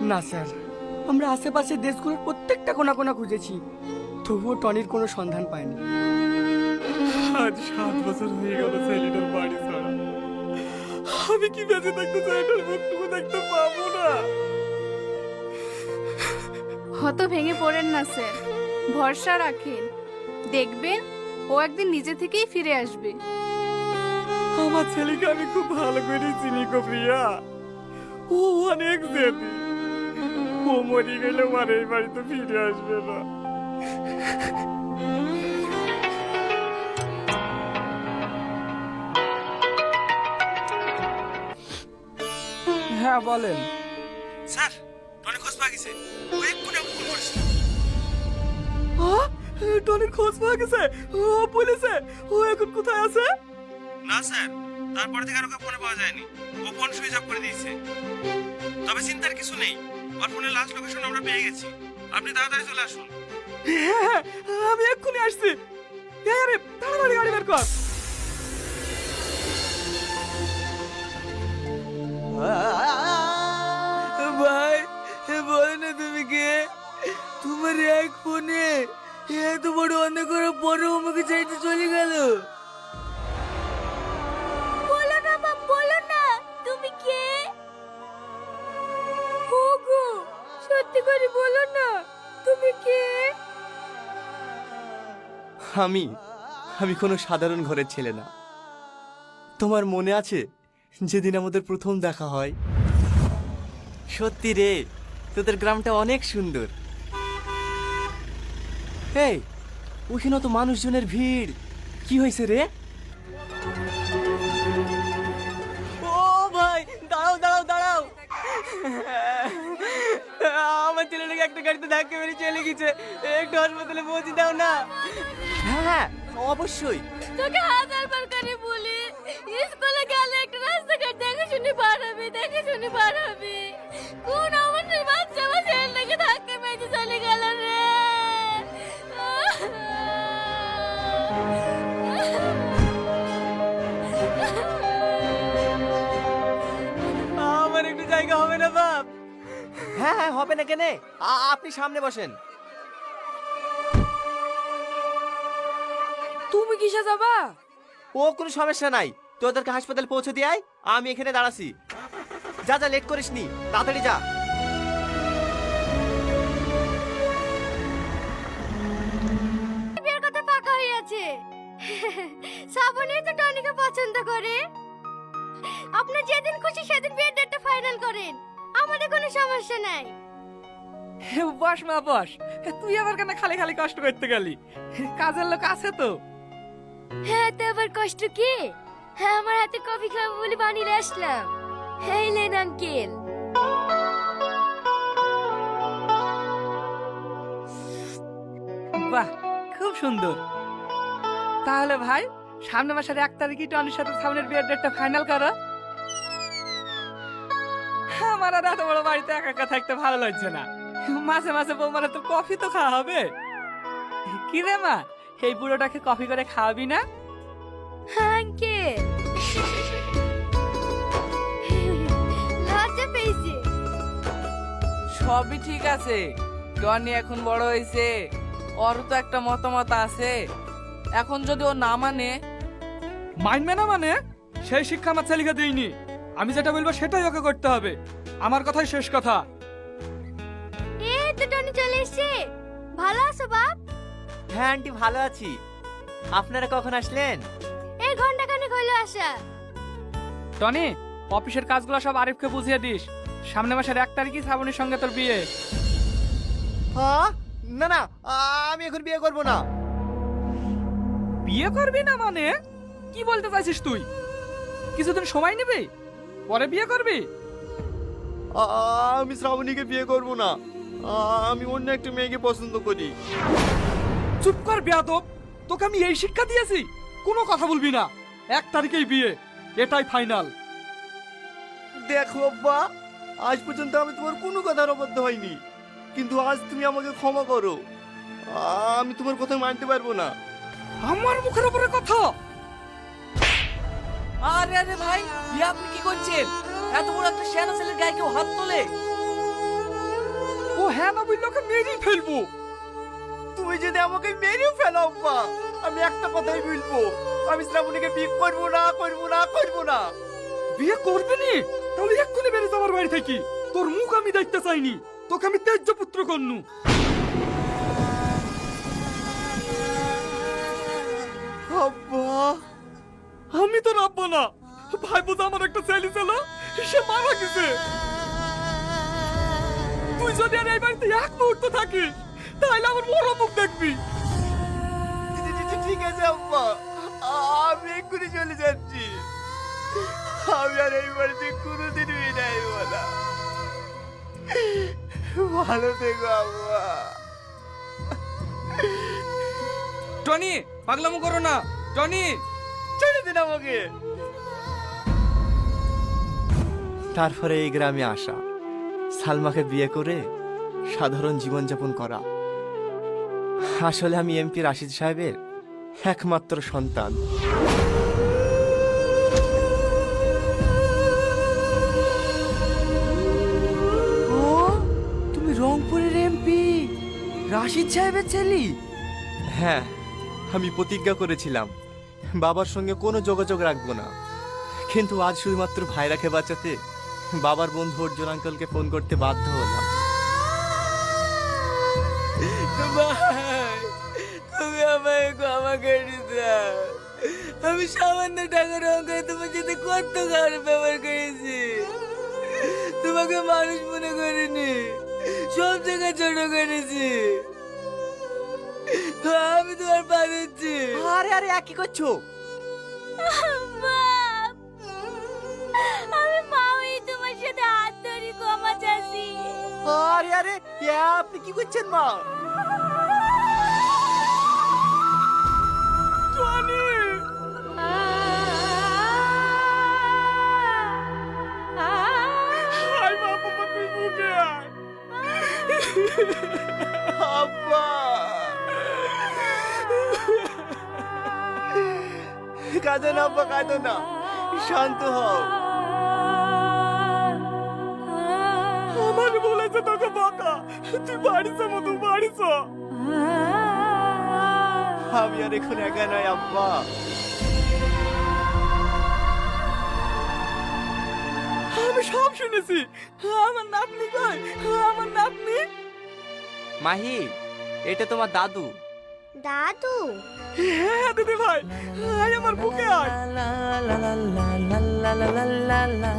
না স্যার। আমরা আশেপাশের দেশগুলোর প্রত্যেকটা কোনা কোনা খুঁজেছি। তবুও টনির কোনো সন্ধান পাইনি। আজ সাত বছর হয়ে গেল ছেলেটার বাড়ি ছাড়া আমি কি বেঁচে থাকতে ছেলেটার মুখটুকু দেখতে পাবো না? হত ভেঙে পড়েন না স্যার। ভরসা রাখেন। দেখবেন ও একদিন নিজে থেকেই ফিরে আসবে। আমার ছেলেকে আমি খুব ভালো করে চিনি গো প্রিয়া। ও অনেক জেদি। ও মরে গেলে আর এই বাড়িতে ফিরে আসবে না। হ্যাঁ বলেন। স্যার টনি খোঁজ পাওয়া গেছে। ও এক্ষুনি আমাকে ফোন করেছে। টনির খোঁজ পাওয়া গেছে? ও বলেছে ও এখন কোথায় আছে? না স্যার তারপর থেকে আর ওকে ফোনে পাওয়া যায়নি। ও ফোন সুইচ অফ করে দিয়েছে। তবে চিন্তার কিছু নেই। ওর ফোনের লাস্ট লোকেশন আমরা পেয়ে গেছি। আপনি তাড়াতাড়ি চলে আসুন। হ্যাঁ আমি এক্ষুনি আসছি। আরে তাড়াতাড়ি গাড়ি বের কর। ভাই সত্যি করে বলো না, তুমি কে? আমি আমি কোনো সাধারণ ঘরের ছেলে না। তোমার মনে আছে যেদিন আমাদের প্রথম দেখা হয়? সত্যি রে, তোদের গ্রামটা অনেক সুন্দর। এই ওখানে তো মানুষজনের ভিড়। কি হয়েছে রে? ও ভাই, দাঁড়াও দাঁড়াও দাঁড়াও। একটা গাড়িতে ধাক্কা মেরে চলে গেছে। একটু হাসপাতালে পৌঁছে দাও না। হ্যাঁ হ্যাঁ অবশ্যই। তোকে হাজার বার করে বলি স্কুলে গেলে একটা রাস্তাঘাট দেখে শুনে পার হবে দেখে শুনে পার হবে। কোন আমাদের বাচ্চা আমার ছেলেটাকে ধাক্কা মেরে চলে গেল রে? আমার একটু জায়গা হবে না বাপ। হ্যাঁ হ্যাঁ হবে না কেনে। আ- আপনি সামনে বসেন। তুমি কিসে যাবা? ও কোনো সমস্যা নাই। তোদেরকে হাসপাতাল পৌঁছে দিয়ে আয় আমি এখানে দাঁড়াছি। যা যা লেট করিস নি তাড়াতাড়ি যা। বিয়ের কথা পাকা হয়ে আছে। শ্রাবণী তো টনিকে পছন্দ করে। আপনার যেদিন খুশি সেদিন বিয়ের ডেটটা ফাইনাল করেন। আমাদের কোনো সমস্যা নাই। বস মা বস। তুই আবার কেন খালি খালি কষ্ট করতে গেলি? কাজের লোক আছে তো। হ্যাঁ তো আবার কষ্ট কি? হ্যাঁ আমার হাতে কফি খাব বলে বানিয়ে আসলাম। এই লেন আঙ্কেল। বাহ খুব সুন্দর। তাহলে ভাই সামনে মাসের এক তারিখে টনির সাথে সামনের বিয়ের ডেটটা ফাইনাল করো। আমার আর এত বড় বাড়িতে একা একা থাকতে ভালো লাগছে না। মাঝে মাঝে বৌমারা তো কফি তো খাওয়া হবে। কি রে মা এই বুড়োটাকে কফি করে খাওয়াবি না? আঙ্কেল লজ্জা পেয়েছে। সবই ঠিক আছে। টনি এখন বড় হয়েছে। ওর তো একটা মতামত আছে। এখন যদি ও না মানে মানবে না মানে? সেই শিক্ষা আমার ছেলেকে দিইনি। আমি যেটা বলব সেটাই ওকে করতে হবে। আমার কথাই শেষ কথা। এই তো টনি চলে এসেছে। ভালো আছো বাপ? হ্যাঁ আন্টি ভালো আছি। আপনারা কখন আসলেন? এই ঘণ্টা খানেক হইল আসা। টনি অফিসের কাজগুলো সব আরিফকে বুঝিয়ে দিস। সামনে মাসের এক তারিখই শ্রাবণীর সঙ্গে তোর বিয়ে। হ্যাঁ না না আমি এখন বিয়ে করব না। বিয়ে করবি না মানে? কি বলতে চাইছিস তুই? কিছুদিন সময় নেবে? পরে বিয়ে করবি? আমি শ্রাবণীকে বিয়ে করব না। আমি অন্য একটা মেয়েকে পছন্দ করি। চুপ কর বেয়াদব। তোকে আমি এই শিক্ষা দিয়েছি। কোনো কথা বলবি না। এক তারিখেই বিয়ে। এটাই ফাইনাল। দেখো আব্বা আজ পর্যন্ত আমি তোমার কোনো কথার অবদ্ধ হয়নি কিন্তু আজ তুমি আমাকে ক্ষমা করো। আমি তোমার কথা মানতে পারব না। আমার মুখের উপরে কথা? আরে আরে ভাই ইয়ে আপনি কি করছেন? এত বড় একটা শেয়ানা ছেলের গায়ে কেউ হাত তোলে? ও হ্যাঁ না বললে ওকে মেরেই ফেলব। তুমি যদি আমাকে মেরেও ফেলো আব্বা আমি একটা কথাই বলব। আমি শ্রাবণীকে বিয়ে করব না করব না করব না। বিয়ে করবি নি? তাহলে এক্ষুনি বেরিয়ে যাবার বাড়ি থেকে। তোর মুখ আমি দেখতে চাইনি। তোকে আমি তেজ্য পুত্র কন্নু আব্বা আমি তো রাখব না। ভাই বোঝা আমার একটা ছেলে ছিল সে মারা গেছে। তুই যদি আর এই বাড়িতে এক মুহূর্ত থাকিস তাহলে আমার বড় মুখ দেখবি। ঠিক আছে আব্বা আমি এক্ষুনি চলে যাচ্ছি। আমি আর এই বাড়িতে কোনোদিন বিদায় না। ভালো থেকো আব্বা। টনি পাগলামো করো না। টনি! আমাকে। তারপরে এই গ্রামে আসা। সালমাকে বিয়ে করে সাধারণ জীবনযাপন করা। আসলে আমি এমপি রাশিদ সাহেবের একমাত্র সন্তান। ও তুমি রংপুরের এমপি রাশিদ সাহেবের ছেলে? হ্যাঁ আমি প্রতিজ্ঞা করেছিলাম। বাবার সঙ্গে কোনো যোগাযোগ রাখব না। কিন্তু আজ শুধুমাত্র ভাইরাকে বাঁচাতে বাবার বন্ধু অর্জুন আঙ্কেলকে ফোন করতে বাধ্য হলাম। তুমি আমায় ক্ষমা করে দাও আমি সামান্য টাকার অঙ্কে তোমার সাথে কত খারাপ ব্যবহার করেছি। তোমাকে মানুষ মনে করিনি, সব জায়গায় ছোট করেছি। আমি তোমার পা দিচ্ছি। আরে আরে একই করছ? বাপ আমি মা হয়ে তোমার সাথে হাত ধরি ক্ষমা চাচ্ছি। আরে আরে আপনি কি করছেন মা? আই কাঁদো না আব্বা কাঁদো না। শান্ত হও। আমার বলেছে তোকে বাঁকা। তুই বাড়ি যা মধু বাড়ি আমি আর এখন একা নয় আব্বা। আমি সব শুনেছি। আমার নাতনি কই? আমার নাতনি? মাহি, এটা তোমার দাদু। দাদু হ্যাঁ দিদি ভাই আয় আমার বুকে আয়